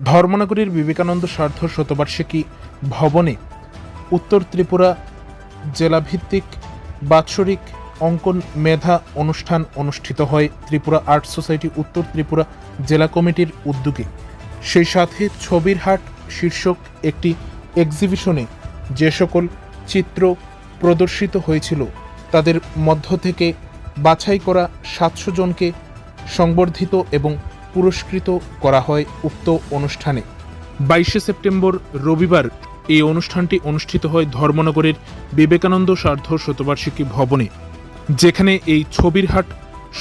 ধর্মনগরীর বিবেকানন্দ স্বার্থ শতবার্ষিকী ভবনে উত্তর ত্রিপুরা জেলাভিত্তিক বাৎসরিক অঙ্কন মেধা অনুষ্ঠান অনুষ্ঠিত হয় ত্রিপুরা আর্ট সোসাইটি উত্তর ত্রিপুরা জেলা কমিটির উদ্যোগে। সেই সাথে ছবির হাট শীর্ষক একটি এক্সিবিশনে যে সকল চিত্র প্রদর্শিত হয়েছিল তাদের মধ্য থেকে বাছাই করা সাতশো জনকে সংবর্ধিত এবং পুরস্কৃত করা হয় উক্ত অনুষ্ঠানে। বাইশে সেপ্টেম্বর রবিবার এই অনুষ্ঠানটি অনুষ্ঠিত হয় ধর্মনগরের বিবেকানন্দ সার্ধ শতবার্ষিকী ভবনে, যেখানে এই ছবির হাট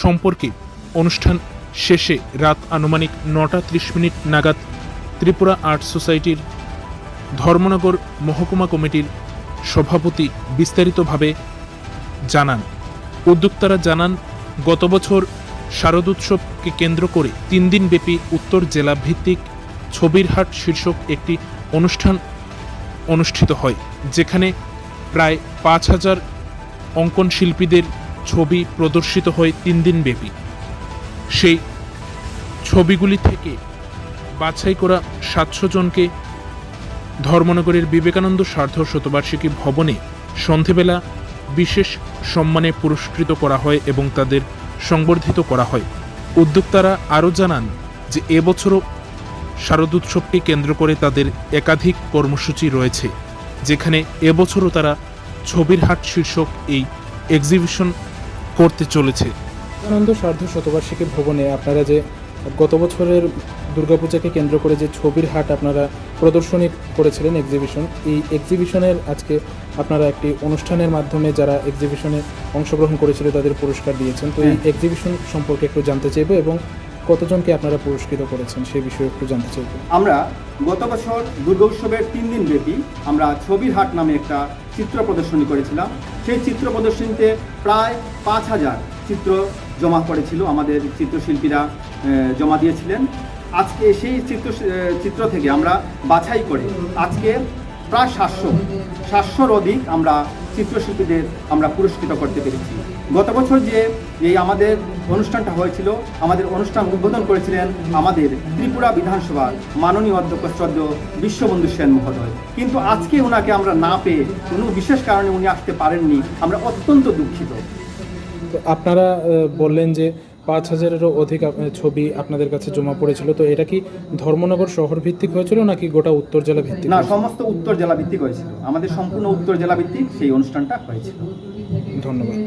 সম্পর্কে অনুষ্ঠান শেষে রাত আনুমানিক নটা ত্রিশ মিনিট নাগাদ ত্রিপুরা আর্ট সোসাইটির ধর্মনগর মহকুমা কমিটির সভাপতি বিস্তারিতভাবে জানান। উদ্যোক্তারা জানান, গত বছর শারদোৎসবকে কেন্দ্র করে তিন দিন ব্যাপী উত্তর জেলা ভিত্তিক ছবির হাট শীর্ষক একটি অনুষ্ঠান অনুষ্ঠিত হয়, যেখানে প্রায় পাঁচ হাজার অঙ্কন শিল্পীদের ছবি প্রদর্শিত হয় তিন দিন ব্যাপী। সেই ছবিগুলি থেকে বাছাই করা সাতশো জনকে ধর্মনগরের বিবেকানন্দ স্বার্থ শতবার্ষিকী ভবনে সন্ধেবেলা বিশেষ সম্মানে পুরস্কৃত করা হয় এবং তাদের সংবর্ধিত করা হয়। উদ্যোক্তারা আরও জানান যে এবছরও শারদোৎসবকে কেন্দ্র করে তাদের একাধিক কর্মসূচি রয়েছে, যেখানে এবছরও তারা ছবির হাট শীর্ষক এই এক্সিবিশন করতে চলেছে। আনন্দ সার্ধ শতবার্ষিকী ভবনে আপনারা যে গত বছরের দুর্গাপূজাকে কেন্দ্র করে যে ছবির হাট আপনারা প্রদর্শনী করেছিলেন এক্সিবিশন এই এক্সিবিশনের আজকে আপনারা একটি অনুষ্ঠানের মাধ্যমে যারা এক্সিবিশনে অংশগ্রহণ করেছিল তাদের পুরস্কার দিয়েছেন। তো এই হ্যাঁ। এক্সিবিশন সম্পর্কে একটু জানতে চাইব এবং কতজনকে আপনারা পুরস্কৃত করেছেন সেই বিষয়ে একটু জানতে চাইব। আমরা গত বছর দুর্গা উৎসবের তিন দিন ব্যাপী আমরা ছবির হাট নামে একটা চিত্র প্রদর্শনী করেছিলাম। সেই চিত্র প্রদর্শনীতে প্রায় পাঁচ হাজার চিত্র জমা করেছিল আমাদের চিত্রশিল্পীরা জমা দিয়েছিলেন। আজকে সেই চিত্র চিত্র থেকে আমরা বাছাই করে। আজকে প্রায় সাতশো, সাতশোর অধিক আমরা চিত্রশিল্পীদের আমরা পুরস্কৃত করতে পেরেছি। গত বছর যে এই আমাদের অনুষ্ঠানটা হয়েছিল, আমাদের অনুষ্ঠান উদ্বোধন করেছিলেন আমাদের ত্রিপুরা বিধানসভার মাননীয় অধ্যক্ষ শ্রদ্ধ বিশ্ববন্ধু সেন মহোদয়। কিন্তু আজকে ওনাকে আমরা না পেয়ে কোনো বিশেষ কারণে উনি আসতে পারেননি, আমরা অত্যন্ত দুঃখিত। আপনারা বললেন যে পাঁচ হাজারেরও অধিক ছবি আপনাদের কাছে জমা পড়েছিল। তো এটা কি ধর্মনগর শহর ভিত্তিক হয়েছিল নাকি গোটা উত্তর জেলা ভিত্তিক না সমস্ত উত্তর জেলা ভিত্তিক হয়েছিল। আমাদের সম্পূর্ণ উত্তর জেলা ভিত্তিক সেই অনুষ্ঠানটা হয়েছিল। ধন্যবাদ।